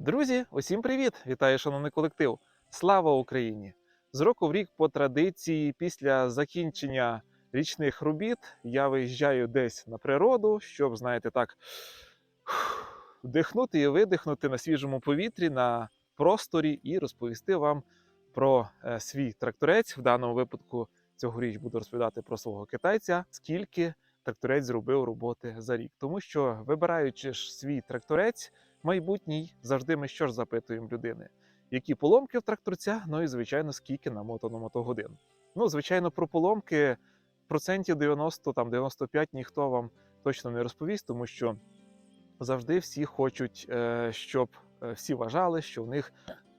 Друзі, усім привіт! Вітаю, шановний колектив! Слава Україні! З року в рік, по традиції, після закінчення річних робіт, я виїжджаю десь на природу, щоб, знаєте, так вдихнути і видихнути на свіжому повітрі, на просторі і розповісти вам про е, свій тракторець. В даному випадку цьогоріч буду розповідати про свого китайця, скільки тракторець зробив роботи за рік. Тому що, вибираючи ж свій тракторець, майбутній завжди ми що ж запитуємо людини, які поломки в тракторця, ну і звичайно, скільки намотано мотогодин. Ну, звичайно, про поломки процентів 90, там 95 ніхто вам точно не розповість, тому що завжди всі хочуть, е, щоб е, всі вважали, що в них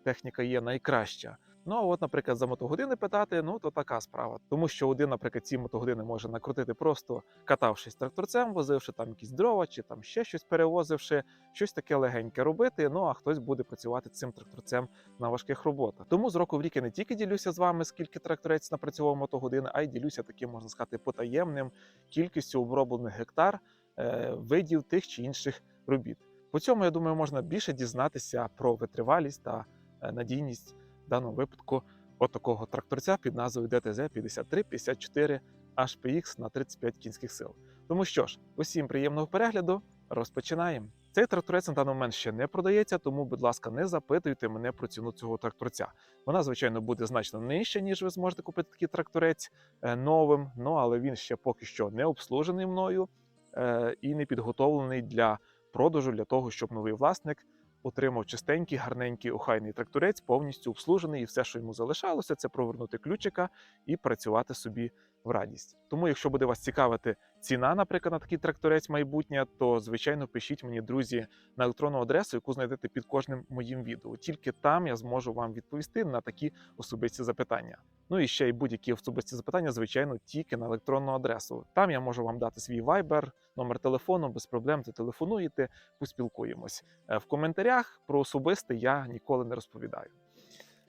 техніка є найкраща. Ну, а от, наприклад, за мотогодини питати, ну то така справа. Тому що один, наприклад, ці мотогодини може накрутити просто катавшись тракторцем, возивши там якісь дрова, чи там ще щось перевозивши, щось таке легеньке робити. Ну а хтось буде працювати цим тракторцем на важких роботах. Тому з року в рік я не тільки ділюся з вами, скільки тракторець напрацьовував мотогодини, а й ділюся таким, можна сказати, потаємним кількістю оброблених гектар е, видів тих чи інших робіт. По цьому я думаю, можна більше дізнатися про витривалість та е, надійність даному випадку от тракторця під назвою ДТЗ 5354 HPX на 35 кінських сил. Тому що ж, усім приємного перегляду, розпочинаємо. Цей тракторець на даний момент ще не продається, тому, будь ласка, не запитуйте мене про ціну цього тракторця. Вона, звичайно, буде значно нижча, ніж ви зможете купити такий тракторець е, новим. Ну але він ще поки що не обслужений мною е, і не підготовлений для продажу, для того, щоб новий власник отримав чистенький, гарненький, охайний тракторець, повністю обслужений, і все, що йому залишалося, це провернути ключика і працювати собі в радість. Тому, якщо буде вас цікавити ціна, наприклад, на такий тракторець майбутнє, то звичайно пишіть мені, друзі, на електронну адресу, яку знайдете під кожним моїм відео. Тільки там я зможу вам відповісти на такі особисті запитання. Ну і ще й будь-які особисті запитання, звичайно, тільки на електронну адресу. Там я можу вам дати свій вайбер, номер телефону, без проблем зателефонуєте, поспілкуємось. Е, В коментарях про особисте я ніколи не розповідаю.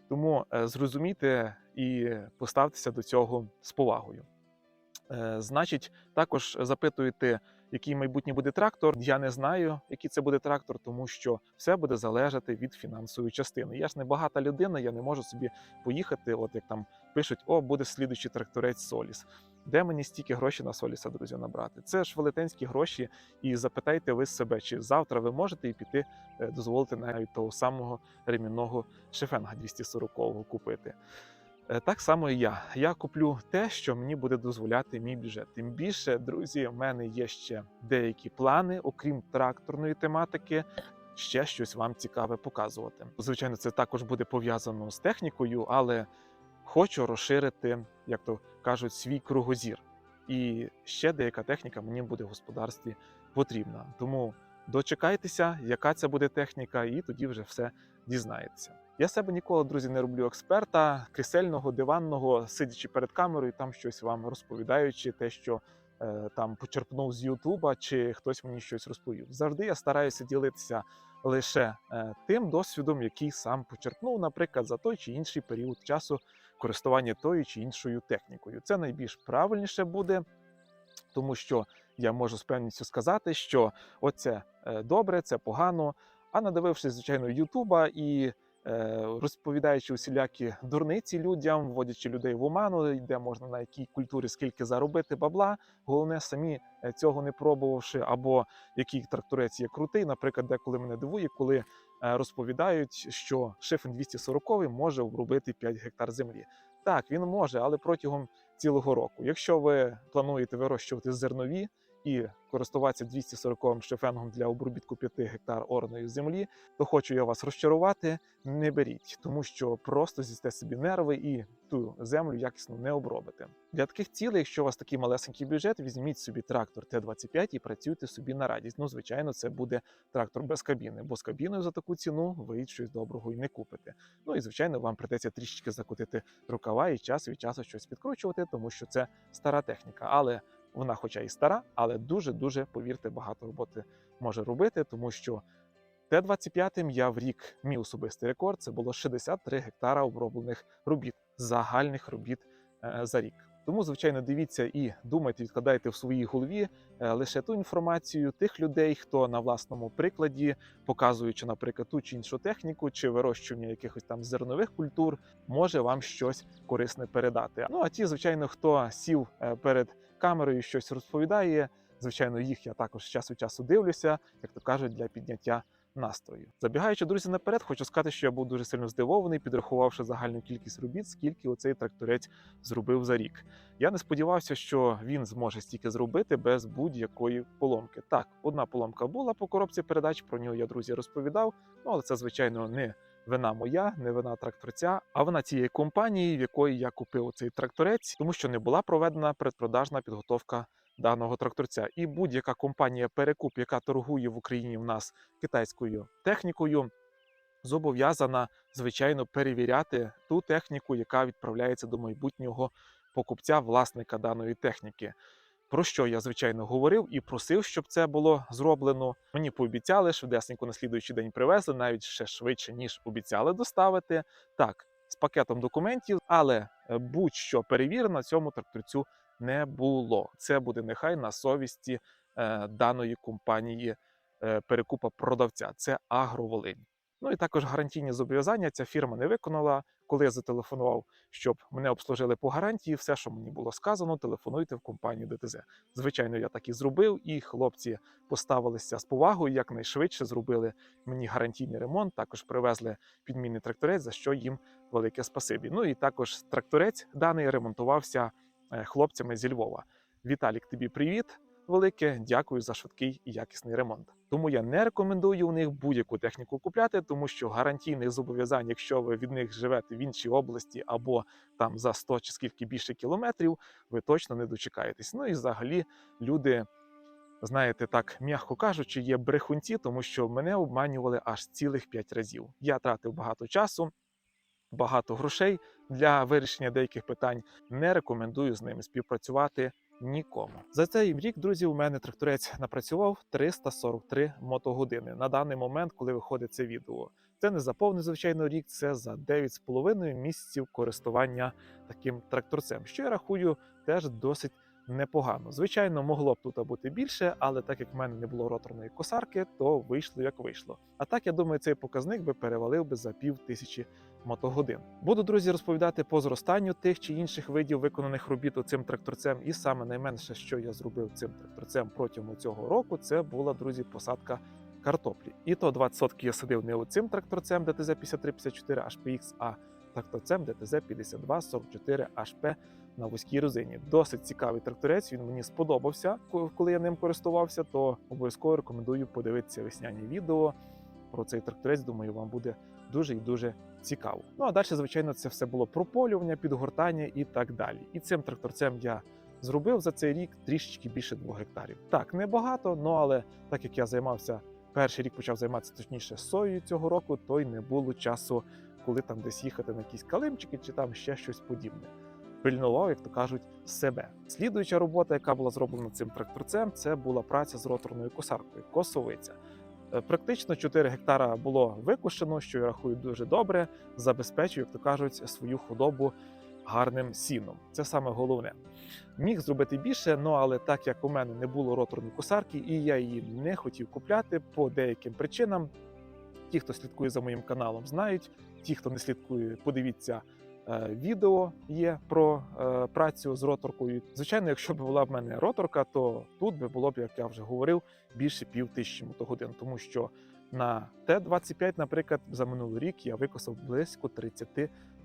Тому е, зрозумійте і поставтеся до цього з повагою. Е, Значить, також запитуєте, який майбутній буде трактор. Я не знаю, який це буде трактор, тому що все буде залежати від фінансової частини. Я ж не багата людина, я не можу собі поїхати, от як там пишуть, о, буде слідуючий тракторець Соліс. Де мені стільки грошей на Соліса, друзі, набрати? Це ж велетенські гроші, і запитайте ви себе, чи завтра ви можете і піти е, дозволити навіть того самого ремінного шефенга 240-го купити. Е, Так само і я. Я куплю те, що мені буде дозволяти мій бюджет. Тим більше, друзі, в мене є ще деякі плани, окрім тракторної тематики. Ще щось вам цікаве показувати. Звичайно, це також буде пов'язано з технікою, але хочу розширити, як то кажуть, свій кругозір. І ще деяка техніка мені буде в господарстві потрібна. Тому дочекайтеся, яка це буде техніка, і тоді вже все дізнаєтеся. Я себе ніколи, друзі, не роблю експерта, крісельного, диванного, сидячи перед камерою, там щось вам розповідаючи, те, що е, там почерпнув з Ютуба, чи хтось мені щось розповів. Завжди я стараюся ділитися лише е, тим досвідом, який сам почерпнув, наприклад, за той чи інший період часу користування тою чи іншою технікою. Це найбільш правильніше буде, тому що я можу з певністю сказати, що оце е, добре, це погано. А надивившись, звичайно, Ютуба і розповідаючи усілякі дурниці людям, вводячи людей в оману, де можна на якій культурі скільки заробити бабла. Головне, самі е, цього не пробувавши, або який тракторець є крутий. Наприклад, деколи мене дивує, коли е, розповідають, що шифен 240 може обробити 5 гектар землі. Так, він може, але протягом цілого року. Якщо ви плануєте вирощувати зернові і користуватися 240 шифенгом для обробітку 5 гектар орної землі, то хочу я вас розчарувати. Не беріть, тому що просто з'їсте собі нерви і ту землю якісно не обробите. Для таких цілей, якщо у вас такий малесенький бюджет, візьміть собі трактор Т-25 і працюйте собі на радість. Ну, звичайно, це буде трактор без кабіни, бо з кабіною за таку ціну ви щось доброго і не купите. Ну і звичайно, вам придеться трішечки закотити рукава і час від часу щось підкручувати, тому що це стара техніка. Але вона, хоча і стара, але дуже дуже повірте, багато роботи може робити, тому що Т-25 я в рік мій особистий рекорд це було 63 гектара оброблених робіт, загальних робіт е, за рік. Тому, звичайно, дивіться і думайте, відкладайте в своїй голові е, лише ту інформацію тих людей, хто на власному прикладі, показуючи, наприклад, ту чи іншу техніку, чи вирощування якихось там зернових культур, може вам щось корисне передати. Ну а ті, звичайно, хто сів е, перед камерою, щось розповідає. Звичайно, їх я також з часу від часу дивлюся, як то кажуть, для підняття настрою. Забігаючи, друзі, наперед, хочу сказати, що я був дуже сильно здивований, підрахувавши загальну кількість робіт, скільки оцей тракторець зробив за рік. Я не сподівався, що він зможе стільки зробити без будь-якої поломки. Так, одна поломка була по коробці передач. Про нього я друзі розповідав. Ну але це звичайно не вина моя, не вина тракторця, а вина цієї компанії, в якої я купив цей тракторець, тому що не була проведена предпродажна підготовка даного тракторця. І будь-яка компанія перекуп, яка торгує в Україні в нас китайською технікою, зобов'язана звичайно перевіряти ту техніку, яка відправляється до майбутнього покупця, власника даної техніки. Про що я звичайно говорив і просив, щоб це було зроблено. Мені пообіцяли, швидесенько на слідуючий день привезли, навіть ще швидше ніж обіцяли доставити. Так, з пакетом документів, але е, будь-що перевірено на цьому тракторцю не було. Це буде нехай на совісті е, даної компанії е, перекупа продавця. Це Агроволинь. Ну і також гарантійні зобов'язання ця фірма не виконала. Коли я зателефонував, щоб мене обслужили по гарантії, все, що мені було сказано, телефонуйте в компанію ДТЗ. Звичайно, я так і зробив, і хлопці поставилися з повагою, якнайшвидше зробили мені гарантійний ремонт. Також привезли підмінний тракторець, за що їм велике спасибі. Ну і також тракторець даний ремонтувався е, хлопцями зі Львова. Віталік, тобі привіт! Велике дякую за швидкий і якісний ремонт. Тому я не рекомендую у них будь-яку техніку купляти, тому що гарантійних зобов'язань, якщо ви від них живете в іншій області або там за 100 чи скільки більше кілометрів, ви точно не дочекаєтесь. Ну і взагалі люди, знаєте, так м'яко кажучи, є брехунці, тому що мене обманювали аж цілих 5 разів. Я тратив багато часу. Багато грошей для вирішення деяких питань не рекомендую з ними співпрацювати нікому. За цей рік, друзі, у мене тракторець напрацював 343 мотогодини на даний момент, коли виходить це відео. Це не за повний звичайно рік, це за 9,5 місяців користування таким тракторцем, що я рахую теж досить непогано. Звичайно, могло б тут бути більше, але так як в мене не було роторної косарки, то вийшло як вийшло. А так я думаю, цей показник би перевалив би за пів тисячі мотогодин. Буду, друзі, розповідати по зростанню тих чи інших видів виконаних робіт цим тракторцем. І саме найменше, що я зробив цим тракторцем протягом цього року, це була, друзі, посадка картоплі. І то 20 сотки я садив не оцим тракторцем ДТЗ 5354 HPX, а тракторцем ДТЗ 5244 HP на вузькій резині. Досить цікавий тракторець. Він мені сподобався, коли я ним користувався. То обов'язково рекомендую подивитися весняні відео про цей тракторець. Думаю, вам буде дуже і дуже цікаво. Ну а далі, звичайно, це все було прополювання, підгортання і так далі. І цим тракторцем я зробив за цей рік трішечки більше 2 гектарів. Так, небагато, ну але так як я займався перший рік, почав займатися точніше соєю цього року, то й не було часу, коли там десь їхати на якісь калимчики чи там ще щось подібне. Пильнував, як то кажуть, себе. Слідуюча робота, яка була зроблена цим тракторцем, це була праця з роторною косаркою, косовиця. Е, Практично 4 гектара було викошено, що я рахую дуже добре, забезпечує, як то кажуть, свою худобу гарним сіном. Це саме головне. Міг зробити більше, ну але так як у мене не було роторної косарки, і я її не хотів купляти по деяким причинам. Ті, хто слідкує за моїм каналом, знають. Ті, хто не слідкує, подивіться. Е, Відео є про е, працю з роторкою. Звичайно, якщо б була в мене роторка, то тут би було б, як я вже говорив, більше пів тисячі мотогодин, тому що на Т-25, наприклад, за минулий рік я викосав близько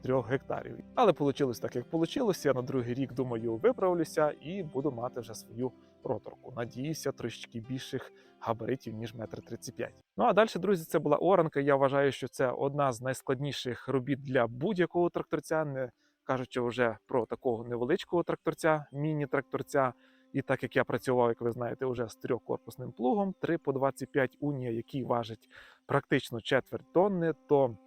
33 гектарів. Але вийшло так, як вийшло. Я на другий рік думаю, виправлюся і буду мати вже свою роторку. Надіюся, трошечки більших габаритів ніж метр 35. Ну а далі, друзі, це була оранка. Я вважаю, що це одна з найскладніших робіт для будь-якого тракторця, не кажучи вже про такого невеличкого тракторця, міні-тракторця. І так як я працював, як ви знаєте, вже з трьохкорпусним плугом, 3 по 25 унія, який важить практично четверть тонни, то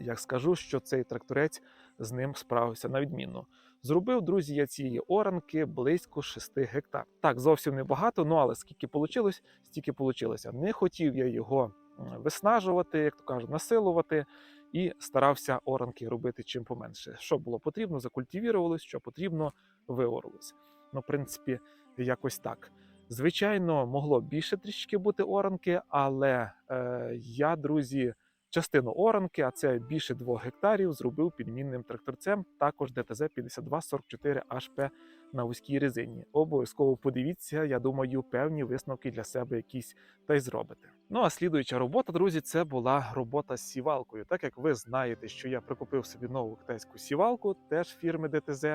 я скажу, що цей тракторець з ним справився на відмінно. Зробив, друзі, я цієї оранки близько 6 гектар. Так, зовсім небагато, ну але скільки вийшло, стільки вийшло. Не хотів я його виснажувати, як то кажуть, насилувати. І старався оранки робити чим поменше. Що було потрібно, закультивірувалось, що потрібно, виоралось. Ну, в принципі, якось так. Звичайно, могло більше трішки бути оранки, але е, я, друзі, частину оранки, а це більше 2 гектарів, зробив підмінним тракторцем, також ДТЗ 5244 HP на вузькій резині. Обов'язково подивіться, я думаю, певні висновки для себе якісь та й зробите. Ну а слідуюча робота, друзі, це була робота з сівалкою. Так як ви знаєте, що я прикупив собі нову китайську сівалку, теж фірми ДТЗ,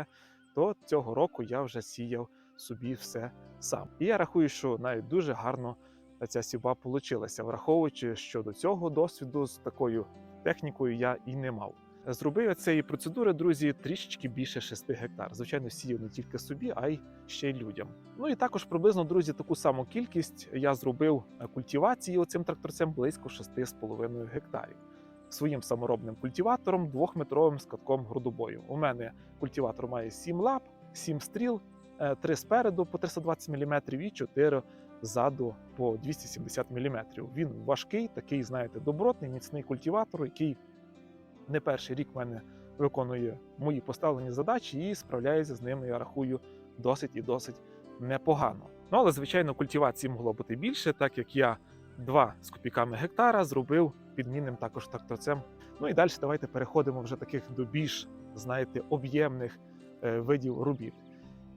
то цього року я вже сіяв собі все сам. І я рахую, що навіть дуже гарно ця сівба получилася, враховуючи, що до цього досвіду з такою технікою я і не мав. Зробив я цієї процедури, друзі, трішечки більше 6 гектар. Звичайно, сіяв не тільки собі, а й ще й людям. Ну і також приблизно, друзі, таку саму кількість я зробив культивації оцим тракторцем близько 6,5 гектарів. Своїм саморобним культиватором двохметровим скатком грудобою. У мене культиватор має 7 лап, 7 стріл, 3 спереду по 320 мм і 4 ззаду по 270 мм. Він важкий, такий, знаєте, добротний, міцний культиватор, який не перший рік в мене виконує мої поставлені задачі і справляється з ними, я рахую, досить і досить непогано. Ну але звичайно, культивації могло бути більше, так як я 2 з копійками гектара зробив підмінним також тракторцем. Ну і далі давайте переходимо вже таких до більш, знаєте, об'ємних е, видів робіт.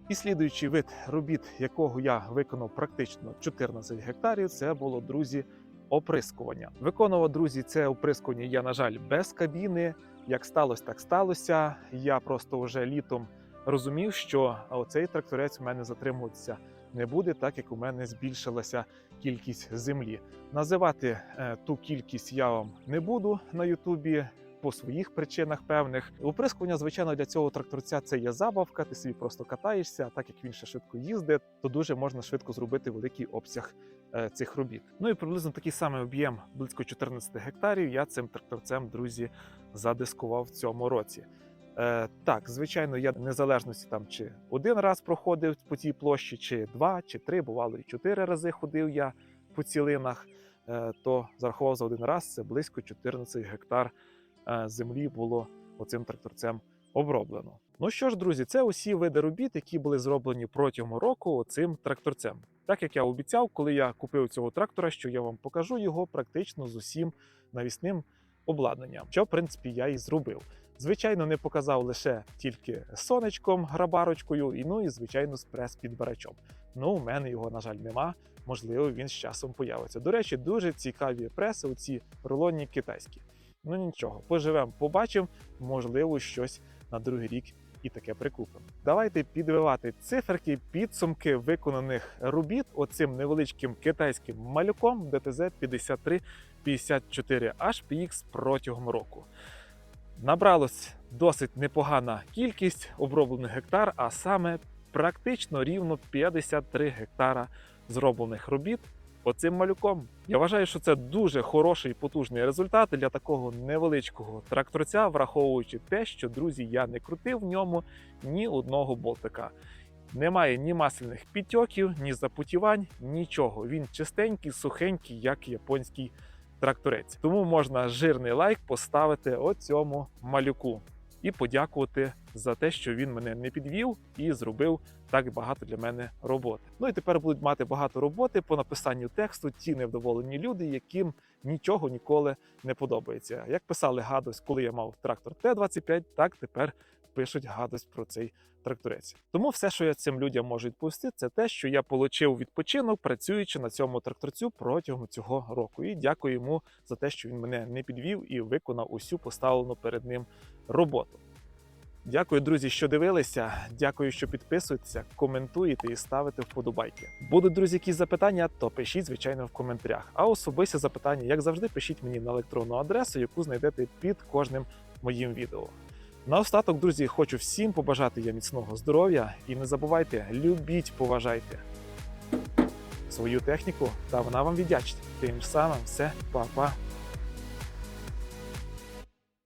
І слідуючий вид робіт, якого я виконав практично 14 гектарів, це було, друзі, оприскування. Виконував, друзі, це оприскування я, на жаль, без кабіни. Як сталося, так сталося. Я просто вже літом розумів, що оцей тракторець у мене затримуватися не буде, так як у мене збільшилася кількість землі. Називати е, ту кількість я вам не буду на Ютубі. По своїх причинах певних оприскування, звичайно, для цього тракторця це є забавка. Ти собі просто катаєшся. А так як він ще швидко їздить, то дуже можна швидко зробити великий обсяг е, цих робіт. Ну і приблизно такий самий об'єм близько 14 гектарів. Я цим тракторцем, друзі, задискував в цьому році. Е, так, звичайно, я незалежності там чи один раз проходив по цій площі, чи два, чи три, бувало і чотири рази ходив я по цілинах. Е, то зарахував за один раз це близько 14 гектар землі було оцим тракторцем оброблено. Ну що ж, друзі, це усі види робіт, які були зроблені протягом року цим тракторцем. Так як я обіцяв, коли я купив цього трактора, що я вам покажу його практично з усім навісним обладнанням, що в принципі я і зробив. Звичайно, не показав лише тільки сонечком, грабарочкою, і ну і звичайно з прес-підбирачом. Ну, у мене його, на жаль, нема. Можливо, він з часом появиться. До речі, дуже цікаві преси, оці рулонні китайські. Ну нічого, поживемо, побачимо, можливо, щось на другий рік і таке прикупимо. Давайте підбивати циферки, підсумки виконаних робіт оцим невеличким китайським малюком ДТЗ 5354 HPX протягом року. Набралось досить непогана кількість оброблених гектар, а саме практично рівно 53 гектара зроблених робіт оцим малюком. Я вважаю, що це дуже хороший потужний результат для такого невеличкого тракторця, враховуючи те, що друзі, я не крутив в ньому ні одного болтика. Немає ні масляних підтьоків, ні запутівань, нічого. Він чистенький, сухенький, як японський тракторець. Тому можна жирний лайк поставити оцьому малюку і подякувати за те, що він мене не підвів і зробив так багато для мене роботи. Ну і тепер будуть мати багато роботи по написанню тексту ті невдоволені люди, яким нічого ніколи не подобається. Як писали гадость, коли я мав трактор Т-25, так тепер пишуть гадость про цей тракторець. Тому все, що я цим людям можу відповісти, це те, що я отримав відпочинок, працюючи на цьому тракторцю протягом цього року. І дякую йому за те, що він мене не підвів і виконав усю поставлену перед ним роботу. Дякую, друзі, що дивилися. Дякую, що підписуєтеся, коментуєте і ставите вподобайки. Будуть друзі, якісь запитання, то пишіть, звичайно, в коментарях. А особисті запитання, як завжди, пишіть мені на електронну адресу, яку знайдете під кожним моїм відео. Наостаток, друзі, хочу всім побажати я міцного здоров'я і не забувайте, любіть, поважайте свою техніку, та вона вам віддячить. Тим самим все, па-па.